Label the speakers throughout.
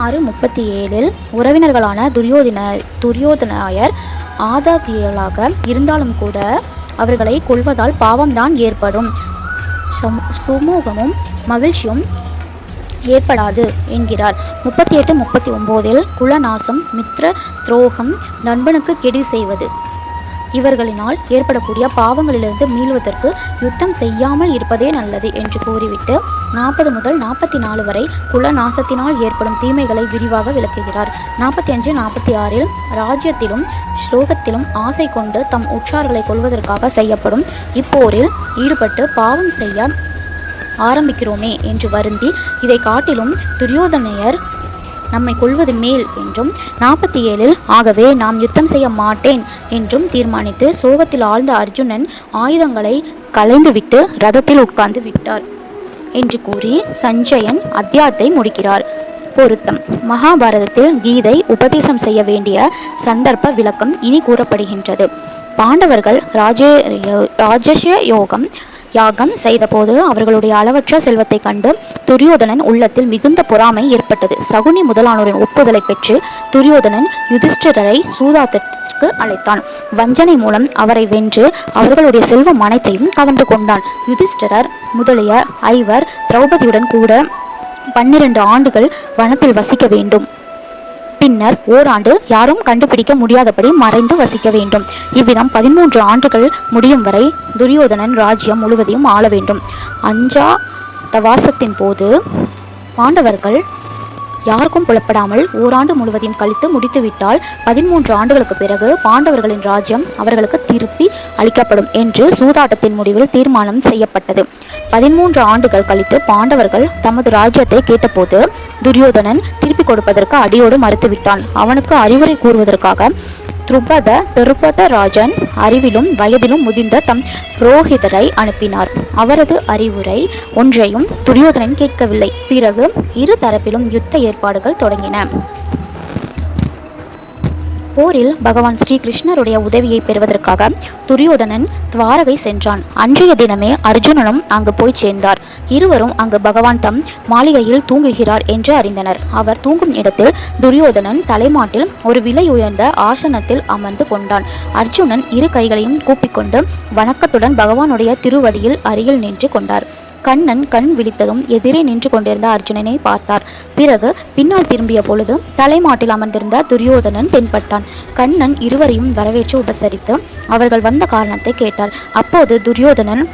Speaker 1: ஆறு முப்பத்தி ஏழில் உறவினர்களான துரியோதன துரியோதனாயர் ஆதாதியர்களாக இருந்தாலும் கூட அவர்களை கொல்வதால் பாவம்தான் ஏற்படும். சமு- சுமூகமும் மகிழ்ச்சியும் ஏற்படாது என்கிறார். முப்பத்தி எட்டு முப்பத்தி ஒம்போதில் குலநாசம் மித்ர துரோகம் நண்பனுக்கு கெடு செய்வது. இவர்களினால் ஏற்படக்கூடிய பாவங்களிலிருந்து மீள்வதற்கு யுத்தம் செய்யாமல் இருப்பதே நல்லது என்று கூறிவிட்டு நாற்பது முதல் நாற்பத்தி நாலு வரை குல நாசத்தினால் ஏற்படும் தீமைகளை விரிவாக விளக்குகிறார். நாற்பத்தி அஞ்சு நாற்பத்தி ஆறில் ராஜ்யத்திலும் ஸ்லோகத்திலும் ஆசை கொண்டு தம் உற்றார்களை கொள்வதற்காக செய்யப்படும் இப்போரில் ஈடுபட்டு பாவம் செய்ய ஆரம்பிக்கிறோமே என்று வருந்தி இதை காட்டிலும் துரியோதனையர் நம்மை கொள்வது மேல் என்றும் நாற்பத்தி ஏழில் ஆகவே நாம் யுத்தம் செய்ய மாட்டேன் என்றும் தீர்மானித்து சோகத்தில் ஆழ்ந்த அர்ஜுனன் ஆயுதங்களை கலைந்துவிட்டு ரதத்தில் உட்கார்ந்து விட்டார் என்று கூறி சஞ்சயன் அத்தியாயத்தை முடிக்கிறார். பொருத்தம். மகாபாரதத்தில் கீதை உபதேசம் செய்ய வேண்டிய சந்தர்ப்ப விளக்கம் இனி கூறப்படுகின்றது. பாண்டவர்கள் ராஜே ராஜச யோகம் யாகம் செய்தபோது அவர்களுடைய அளவற்ற செல்வத்தைக் கண்டு துரியோதனன் உள்ளத்தில் மிகுந்த பொறாமை ஏற்பட்டது. சகுனி முதலானோரின் ஒப்புதலை பெற்று துரியோதனன் யுதிஷ்டிரரை சூதாட்டத்திற்கு அழைத்தான். வஞ்சனை மூலம் அவரை வென்று அவர்களுடைய செல்வம் அனைத்தையும் கவர்ந்து கொண்டான். யுதிஷ்டிரர் முதலிய ஐவர் திரௌபதியுடன் கூட பன்னிரண்டு ஆண்டுகள் வனத்தில் வசிக்க வேண்டும். பின்னர் ஓராண்டு யாரும் கண்டுபிடிக்க முடியாதபடி மறைந்து வசிக்க வேண்டும். இவ்விதம் பதிமூன்று ஆண்டுகள் முடியும் வரை துரியோதனன் ராஜ்யம் முழுவதையும் ஆள வேண்டும். அஞ்சா தவாசத்தின் போது பாண்டவர்கள் யாருக்கும் புலப்படாமல் ஓராண்டு முழுவதையும் கழித்து முடித்துவிட்டால் பதிமூன்று ஆண்டுகளுக்கு பிறகு பாண்டவர்களின் ராஜ்யம் அவர்களுக்கு திருப்பி அளிக்கப்படும் என்று சூதாட்டத்தின் முடிவில் தீர்மானம் செய்யப்பட்டது. பதிமூன்று ஆண்டுகள் கழித்து பாண்டவர்கள் தமது ராஜ்யத்தை கேட்டபோது துரியோதனன் திருப்பி கொடுப்பதற்கு அடியோடு மறுத்துவிட்டான். அவனுக்கு அறிவுரை கூறுவதற்காக துருபத திருப்பத ராஜன் அறிவிலும் வயதிலும் முதிர்ந்த தம் புரோகிதரை அனுப்பினார். அவரது அறிவுரை ஒன்றையும் துரியோதனன் கேட்கவில்லை. பிறகு இரு தரப்பிலும் யுத்த ஏற்பாடுகள் தொடங்கின. போரில் பகவான் ஸ்ரீகிருஷ்ணருடைய உதவியை பெறுவதற்காக துரியோதனன் துவாரகை சென்றான். அன்றைய தினமே அர்ஜுனனும் அங்கு போய் சேர்ந்தார். இருவரும் அங்கு பகவான் தம் மாளிகையில் தூங்குகிறார் என்று அறிந்தனர். அவர் தூங்கும் இடத்தில் துரியோதனன் தலைமாட்டில் ஒரு விலை உயர்ந்த ஆசனத்தில் அமர்ந்து கொண்டான். அர்ஜுனன் இரு கைகளையும் கூப்பிக்கொண்டு வணக்கத்துடன் பகவானுடைய திருவடியில் அருகில் நின்று கொண்டார். கண்ணன் கண் விழித்ததும் எதிரே நின்று கொண்டிருந்த அர்ஜுனனை பார்த்தார். பிறகு பின்னால் திரும்பிய பொழுது தலைமாட்டில் அமர்ந்திருந்த துரியோதனன் தென்பட்டான். கண்ணன் இருவரையும் வரவேற்று உபசரித்து அவர்கள் வந்த காரணத்தை கேட்டார். அப்போது துரியோதனன்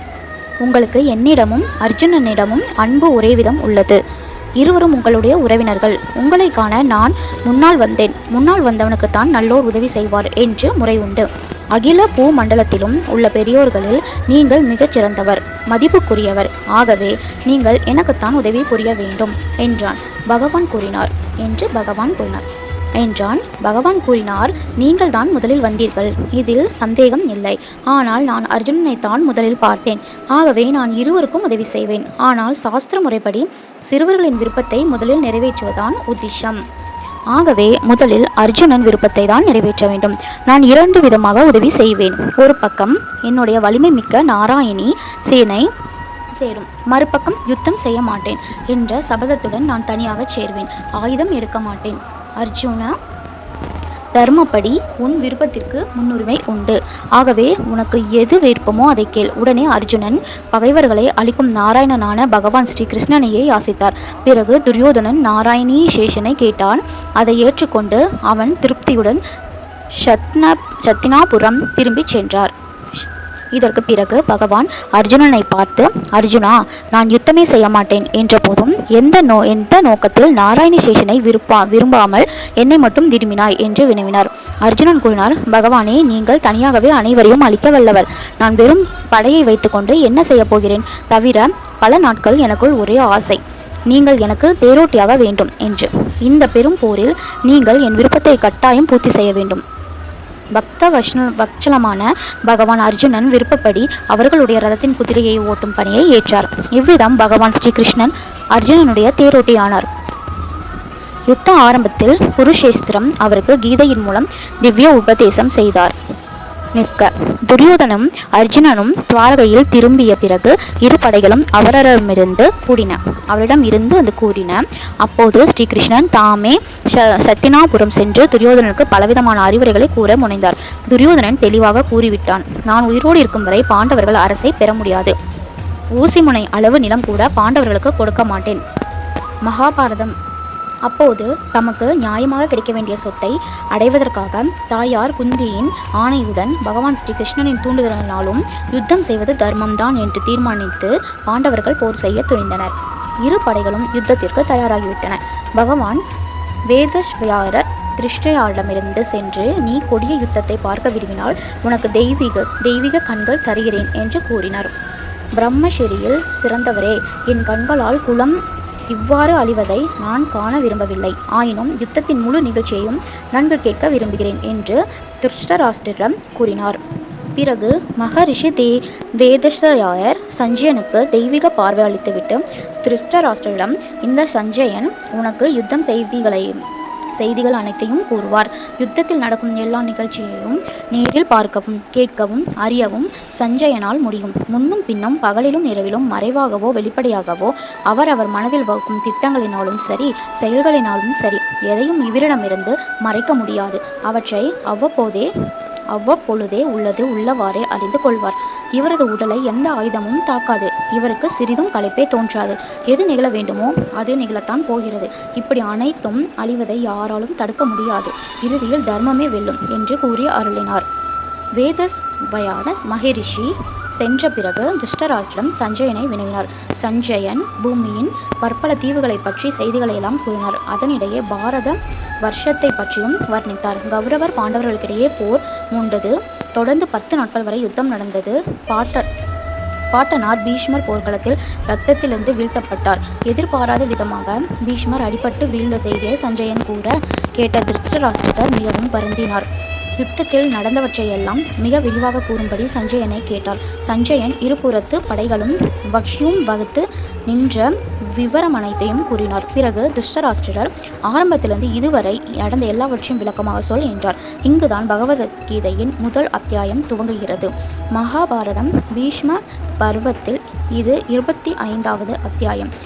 Speaker 1: உங்களுக்கு என்னிடமும் அர்ஜுனனிடமும் அன்பு ஒரே விதம் உள்ளது. இருவரும் உங்களுடைய உறவினர்கள். உங்களை காண நான் முன்னால் வந்தேன். முன்னால் வந்தவனுக்குத்தான் நல்லோர் உதவி செய்வார் என்று முறை உண்டு. அகில பூ மண்டலத்திலும் உள்ள பெரியோர்களில் நீங்கள் மிகச்சிறந்தவர் மதிப்புக்குரியவர். ஆகவே நீங்கள் எனக்குத்தான் உதவி புரிய வேண்டும் என்றான். பகவான் கூறினார். என்று பகவான் கூறினார். என்றான். பகவான் கூறினார் நீங்கள் தான் முதலில் வந்தீர்கள். இதில் சந்தேகம் இல்லை. ஆனால் நான் அர்ஜுனனை தான் முதலில் பார்த்தேன். ஆகவே நான் இருவருக்கும் உதவி செய்வேன். ஆனால் சாஸ்திர முறைப்படி சிறுவர்களின் விருப்பத்தை முதலில் நிறைவேற்றுவதான் உத்திஷம் ஆகவே முதலில் அர்ஜுனன் விருப்பத்தை தான் நிறைவேற்ற வேண்டும். நான் இரண்டு விதமாக உதவி செய்வேன். ஒரு பக்கம் என்னுடைய வலிமை மிக்க நாராயணி சேனை சேரும். மறுபக்கம் யுத்தம் செய்ய மாட்டேன் என்ற சபதத்துடன் நான் தனியாக சேர்வேன். ஆயுதம் எடுக்க மாட்டேன். அர்ஜுனா தர்மப்படி உன் விருப்பத்திற்கு முன்னுரிமை உண்டு. ஆகவே உனக்கு எது விருப்பமோ அதை கேள். உடனே அர்ஜுனன் பகைவர்களை அளிக்கும் நாராயணனான பகவான் ஸ்ரீ கிருஷ்ணனையை யாசித்தார் பிறகு துரியோதனன் நாராயணி சேஷனை கேட்டான். அதை ஏற்றுக்கொண்டு அவன் திருப்தியுடன் சத்ன சத்தினாபுரம் திரும்பிச் சென்றார். இதற்கு பிறகு பகவான் அர்ஜுனனை பார்த்து அர்ஜுனா நான் யுத்தமே செய்ய மாட்டேன் என்றபோதும் எந்த நோ எந்த நோக்கத்தில் நாராயண சேஷனை விருப்பா விரும்பாமல் என்னை மட்டும் விரும்பினாய் என்று வினவினார். அர்ஜுனன் கூறினார் பகவானே நீங்கள் தனியாகவே அனைவரையும் அழிக்க வல்லவர். நான் வெறும் படையை வைத்துக்கொண்டு என்ன செய்யப் போகிறேன்? தவிர பல நாட்கள் எனக்குள் ஒரே ஆசை. நீங்கள் எனக்கு தேரோட்டியாக வேண்டும் என்று. இந்த பெரும் போரில் நீங்கள் என் விருப்பத்தை கட்டாயம் பூர்த்தி செய்ய வேண்டும். பக்த வஷ்ண வச்சலமான பகவான் அர்ஜுனன் விருப்பப்படி அவர்களுடைய ரதத்தின் குதிரையை ஓட்டும் பணியை ஏற்றார். இவ்விதம் பகவான் ஸ்ரீகிருஷ்ணன் அர்ஜுனனுடைய தேரோட்டியானார். யுத்த ஆரம்பத்தில் குருஷேஸ்திரம் அவருக்கு கீதையின் மூலம் திவ்ய உபதேசம் செய்தார். நிற்க. துரியோதனும் அர்ஜுனனும் துவாரகையில் திரும்பிய பிறகு இரு படைகளும் அவரிடமிருந்து கூடின. அவரிடம் இருந்து வந்து கூறின அப்போது ஸ்ரீகிருஷ்ணன் தாமே ச சத்தினாபுரம் சென்று துரியோதனனுக்கு பலவிதமான அறிவுரைகளை கூற முனைந்தார். துரியோதனன் தெளிவாக கூறிவிட்டான் நான் உயிரோடு இருக்கும் வரை பாண்டவர்கள் அரசை பெற முடியாது. ஊசிமுனை அளவு நிலம் கூட பாண்டவர்களுக்கு கொடுக்க மாட்டேன். மகாபாரதம் அப்போது தமக்கு நியாயமாக கிடைக்க வேண்டிய சொத்தை அடைவதற்காக தாயார் குந்தியின் ஆணையுடன் பகவான் ஸ்ரீ கிருஷ்ணனின் தூண்டுதலினாலும் யுத்தம் செய்வது தர்மம்தான் என்று தீர்மானித்து பாண்டவர்கள் போர் செய்ய துணிந்தனர். இரு படைகளும் யுத்தத்திற்கு தயாராகிவிட்டன. பகவான் வேதஸ்வியாரர் திருஷ்டையாரிடமிருந்து சென்று நீ கொடிய யுத்தத்தை பார்க்க விரும்பினால் உனக்கு தெய்வீக தெய்வீக கண்கள் தருகிறேன் என்று கூறினார். பிரம்மஷரியில் சிறந்தவரே. என் கண்களால் குலம் இவ்வாறு அழிவதை நான் காண விரும்பவில்லை. ஆயினும் யுத்தத்தின் முழு நிகழ்ச்சியையும் நன்கு கேட்க விரும்புகிறேன் என்று திருஷ்டராஷ்டிரம் கூறினார். பிறகு மகரிஷி தே வேதஸ்வராயர் சஞ்சயனுக்கு தெய்வீக பார்வை அளித்துவிட்டு திருஷ்டராஷ்டிரம் இந்த சஞ்சயன் உனக்கு யுத்தம் செய்திகளையும் செய்திகள் அனைத்தையும் கூறுவார். யுத்தத்தில் நடக்கும் எல்லா நிகழ்ச்சியையும் நேரில் பார்க்கவும் கேட்கவும் அறியவும் சஞ்சயனால் முடியும். முன்னும் பின்னும் பகலிலும் இரவிலும் மறைவாகவோ வெளிப்படையாகவோ அவர் அவர் மனதில் வகுக்கும் திட்டங்களினாலும் சரி செயல்களினாலும் சரி எதையும் இவரிடமிருந்து மறைக்க முடியாது. அவற்றை அவ்வப்போதே அவ்வப்பொழுதே உள்ளது உள்ளவாறே அறிந்து கொள்வார். இவரது உடலை எந்த ஆயுதமும் தாக்காது. இவருக்கு சிறிதும் களைப்பே தோன்றாது. எது நிகழ வேண்டுமோ அது நிகழத்தான் போகிறது. இப்படி அனைத்தும் அழிவதை யாராலும் தடுக்க முடியாது. இறுதியில் தர்மமே வெல்லும் என்று கூறி அருளினார். வேதஸ் வயான மகரிஷி சென்ற பிறகு துஷ்டராஜிடம் சஞ்சயனை வினவினார். சஞ்சயன் பூமியின் பற்பல தீவுகளை பற்றி செய்திகளை எல்லாம் கூறினார். அதனிடையே பாரத வருஷத்தை பற்றியும் வர்ணித்தார். கௌரவர் பாண்டவர்களுக்கிடையே போர் மூண்டது தொடர்ந்து பத்து நாட்கள் வரை யுத்தம் நடந்தது. பாட்ட பாட்டனார் பீஷ்மர் போர்க்களத்தில் ரத்தத்திலிருந்து வீழ்த்தப்பட்டார். எதிர்பாராத விதமாக பீஷ்மர் அடிபட்டு வீழ்ந்த செய்தியை சஞ்சயன் கூற கேட்ட திருஷ்டராஷ்டிரர் மிகவும் வருந்தினார். யுத்தத்தில் நடந்தவற்றையெல்லாம் மிக விரிவாக கூறும்படி சஞ்சயனை கேட்டார். சஞ்சயன் இருபுறத்து படைகளும் பக்ஷியும் வகுத்து நின்ற விவரம் அனைத்தையும் கூறினார். பிறகு துஷ்டராஷ்டிரர் ஆரம்பத்திலிருந்து இதுவரை நடந்த எல்லாவற்றையும் விளக்கமாக சொல் என்றார். இங்குதான் பகவத்கீதையின் முதல் அத்தியாயம் துவங்குகிறது. மகாபாரதம் பீஷ்ம பர்வத்தில் இது இருபத்தி ஐந்தாவது அத்தியாயம்.